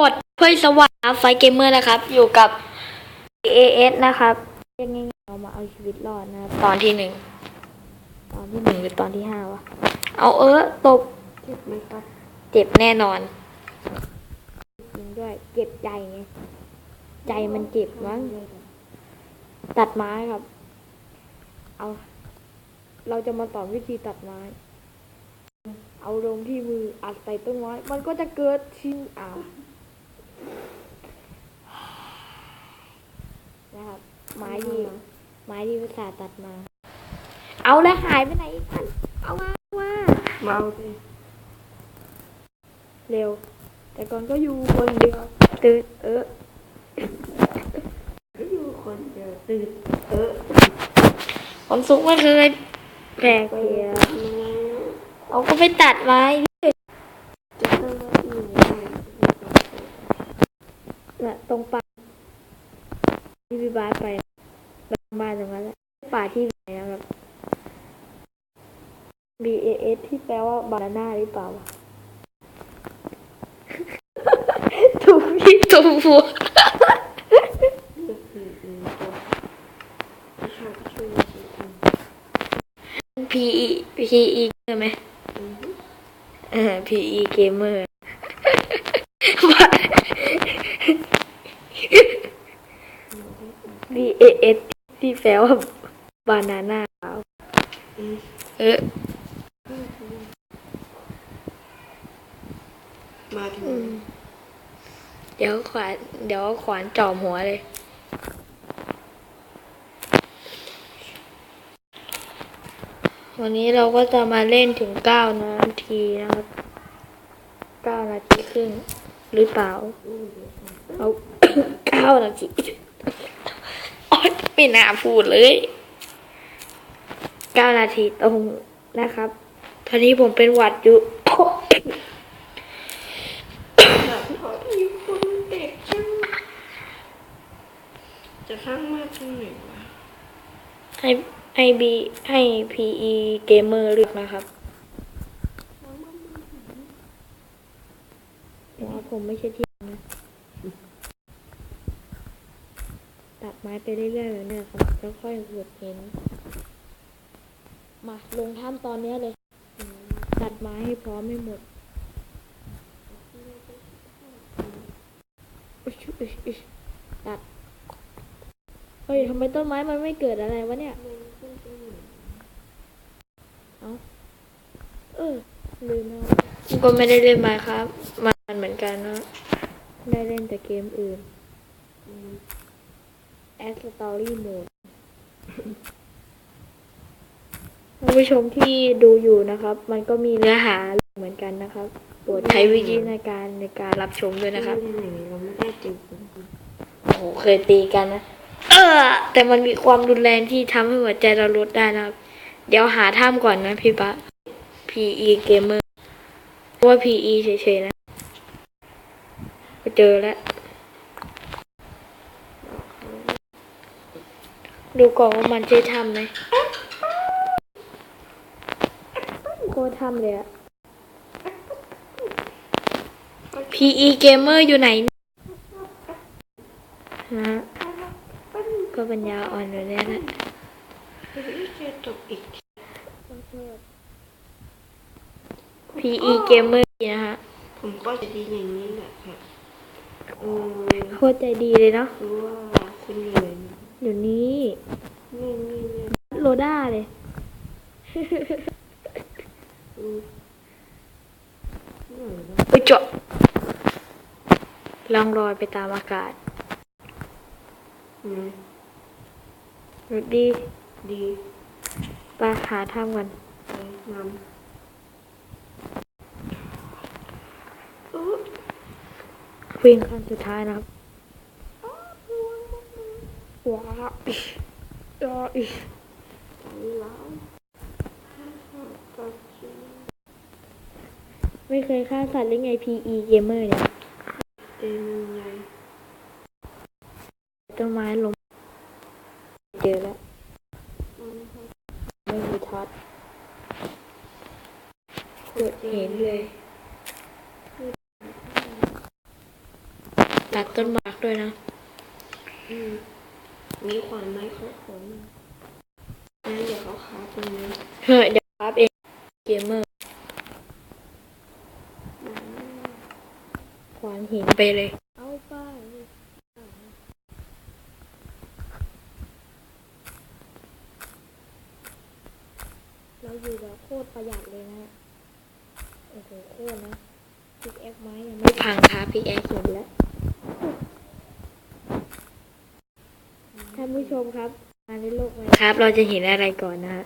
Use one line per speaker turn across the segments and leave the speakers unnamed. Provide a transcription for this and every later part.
กดเพื่อสวัสดีครับไฟเกมเมอร์นะครับ อยู่กับ AS นะครับยังไงเรามาเอาชีวิตรอดนะครับตอนที่หนึ่งตอนที่หนึ่งหรือตอนที่ห้าวะเอาเออตบ
เจ็บไหมครับ
เจ็บแน่นอนจริงด้วยเจ็บใจไงใจมันเจ็บมั้งตัดไม้ครับ เอา เราจะมาสอนวิธีตัดไม้ เอาลงที่มืออัดใส่ต้นไม้ มันก็จะเกิดชิ้นอ่า นะครับ ไม้ที่ไม้ที่ภาษาห์ตัดมา เอาแล้วหายไปไหนอีกอันเอามาเอามา
เบาสิ
เร็ว แต่ก่อนก็อยู่คนเดียวตื่นเออ
อยู่คนเดียวตื่นเออ
ผมสุกไม่เคยแพรเกียร์เอาก็ไปตัดไว้
จะทำว่าอยู่ในไหน
น่ะตรงป่าที่ พี่บาสไปบ้านตรงนั้นแหละป่าที่ไหนนะครับ B A S ที่แปลว่าบานาน่าหรือเปล่าวะถูกพี่ถูกหัว
ก็คืออืมตัวไม่ชอบช่วยชีวิต
P E P E ใช่ไหม
อืม
เออ P E gamer ว่า B A S ที่ แปลว่าบานาน่าเปล่า
อืม
เออ
มาถึง
เดี๋ยวขวานเดี๋ยวขวานจอมหัวเลย วันนี้เราก็จะมาเล่นถึงเก้านาทีนะครับเก้านาทีครึ่งหรือเปล่า เอาเก้านาทีโอ๊ย ไม่น่าพูดเลยเก้านาทีตรงนะครับ ตอนนี้ผมเป็นหวัดอยู่
แบบขออยู่คนเด็กจะสร้างมาที่ไหนวะ
ให้ให้บีให้พีอีเกมเมอร์เลือกนะครับหัวผมไม่ใช่ที่นะตัด ไม้ไปเรื่อยๆแบบเนี้ยครับแล้วค่อยหดเห็น มาลงถ้ำตอนเนี้ยเลยตัดไม้ให้พร้อมให้หมดอุ๊ยอุ๊ยอุ๊ยตัดเฮ้ยทำไมต้นไม้มันไม่เกิดอะไรวะเนี่ย เอาเออลืมแล้วก็ไม่ได้เล่นมาครับ มันเหมือนกันนะได้เล่นแต่เกมอื่น แอสตอรี่โหมดท่านผู้ชมที่ดูอยู่นะครับ มันก็มีเนื้อหาเหมือนกันนะครับโปรดใช้วิจารณญาณในการรับชมด้วยนะครับ
เล่นอย่างนี้เราไม่ได้จริง
โอ้โหเคยตีกันนะเออแต่มันมีความรุนแรงที่ทำให้หัวใจเราลดได้นะครับ เดี๋ยวหาถ้ำก่อนนะพี่ปะ PE Gamer ว่า PE เฉยๆนะไปเจอแล้ว ดูก่อนว่ามันใช่ถ้ำไหมโคตรถ้ำเลยอะ PE Gamer อยู่ไหนฮะก็ปัญญาอ่อนอยู่เนี่ยแหละ
ไม่เจอตกอีก
PE Gamer นะฮะ
ผมก็จะดีอย่างนี้แหละค่ะเออ
โคตรใจดีเลยเนาะ
รู้ว่าคุณอยู่ไหนนะ
อยู่นี่
นี่นี่นี่
โล ด้าเลย
อืมไหนวะ
ไปเจาะล่องลอยไปตามอากาศ
อืม
ดี
ดี
ไปหาถ้ำกัน
ไปนำเออ
วิ่งขั้นสุดท้ายนะครับว้าวอิชอ้ออิช
ไปแล้วตัดชิ้น
ไม่เคยฆ่าสัตว์หรือไง PE Gamer เนี่ย
เอ็นไง
ต้นไม้ล้มเจอแล้ว
อืม
ไม่มีท็อตเกิดเห็นเลย ตัดต้นไม้ด้วยนะ
อืมมีขวานไม้เขาขนงั้ นเดี๋ยวเขาคาตรงนี้
เฮ้ยเดี๋ยวครับเองเกมเมอร์ขวานหินไปเลย เอาไปเราอยู่แบบโคตรประหยัดเลยนะ โอ้โหโคตรนะพิกแอคไม้ยังไม่พังครับพิกแอคหินแล้ว ท่านผู้ชมครับ ครับ เราจะเห็นอะไรก่อนนะฮะ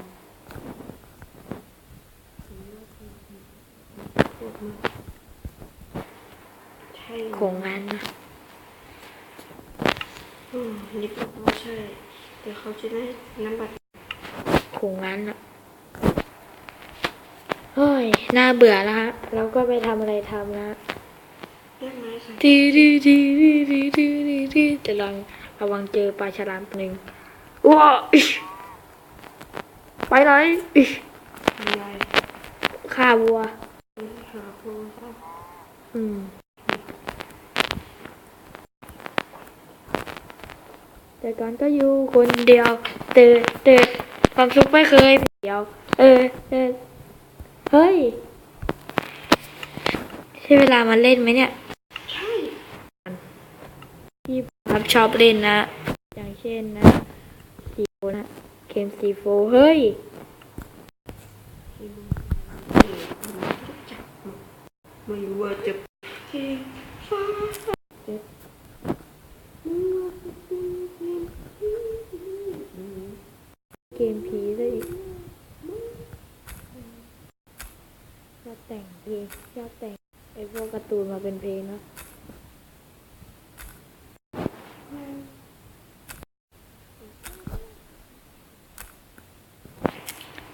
ของงานนะ
อืมนี่ก็ไม่ใช่ เดี๋ยวเขาจะได้น้ำบัตร
ของงานอะเฮ้ย น่าเบื่อแล้วฮะ แล้วก็ไปทำอะไรทำนะดีดีดีดีดีดีดีจะลองระวังเจอปลาฉลามหนึ่ง ว้าอิ๊ยไปไหนอิ๊ย
อะไร
ฆ่าวัว
หาโครงสร้าง
อืมแต่ก่อนก็อยู่คนเดียว เตือนเตือนความสุขไม่เคยเดียว เออเออเฮ้ยใช่เวลามาเล่นไหมเนี่ย
ใช่
ที่ครับชอบเล่นนะ อย่างเช่นนะซีโฟ นะเกมซีโฟเฮ้ย
ไม่ว่าจะเก่งฟ้าเก
มผีซะอีกชอบแต่งเพลงชอบแต่งไอ้พวกการ์ตูนมาเป็นเพลงเนาะ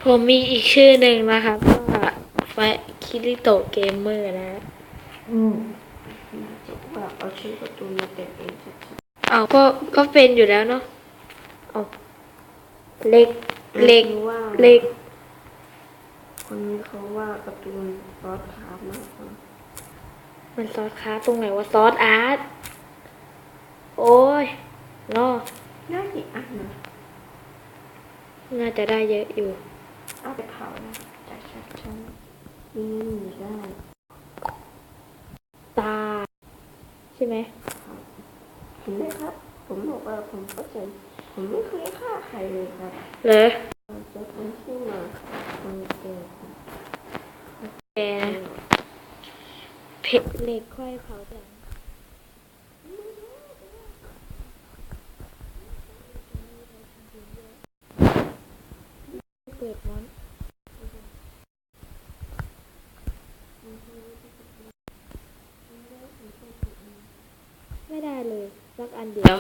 ผมมีอีกชื่อหนึ่งนะครับว่าไฟคิริโตะเกมเมอร์นะ
อืมจะว่าเอาชื่อการ์ตูนมาแต่งเองชัด
เอาก็ก็เป็นอยู่แล้วเนาะเอาเล็ก
ๆ
เล็ก
ว่า
เล็ก
คนนี้เขาว่าการ์ตูนซอสคาร์บมากกว่า
มันซอสคาร์ตรงไหนว่าซอสอาร์ตโอ้ยเนาะ
ได้กี่อันนะ
น่าจะได้เยอะอยู่
เอาไปเผานะจากชัดชั้นนี่หนีได้
ตา ใช่ไหม
เห็นไหมครับ ผมบอกว่าผมเข้าใจผมไม่เคยฆ่าใครเลยครับ
เหรอ
เราจะคนที่มาคนเก่
แกนะเพชรเหล็กค่อยเผาหลังเปิดมันไม่ได้เลย สัก อันเดียว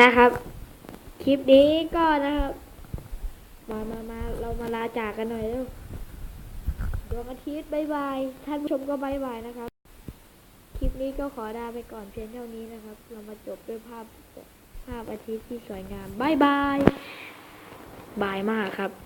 นะครับ คลิปนี้ก็นะครับ มามามาเรามาลาจากกันหน่อยเร็วดวงอาทิตย์บายบาย ท่านผู้ชมก็บายบายนะครับ คลิปนี้ก็ขอลาไปก่อนเพียงเท่านี้นะครับ เรามาจบด้วยภาพภาพอาทิตย์ที่สวยงามบายบายบายมากครับ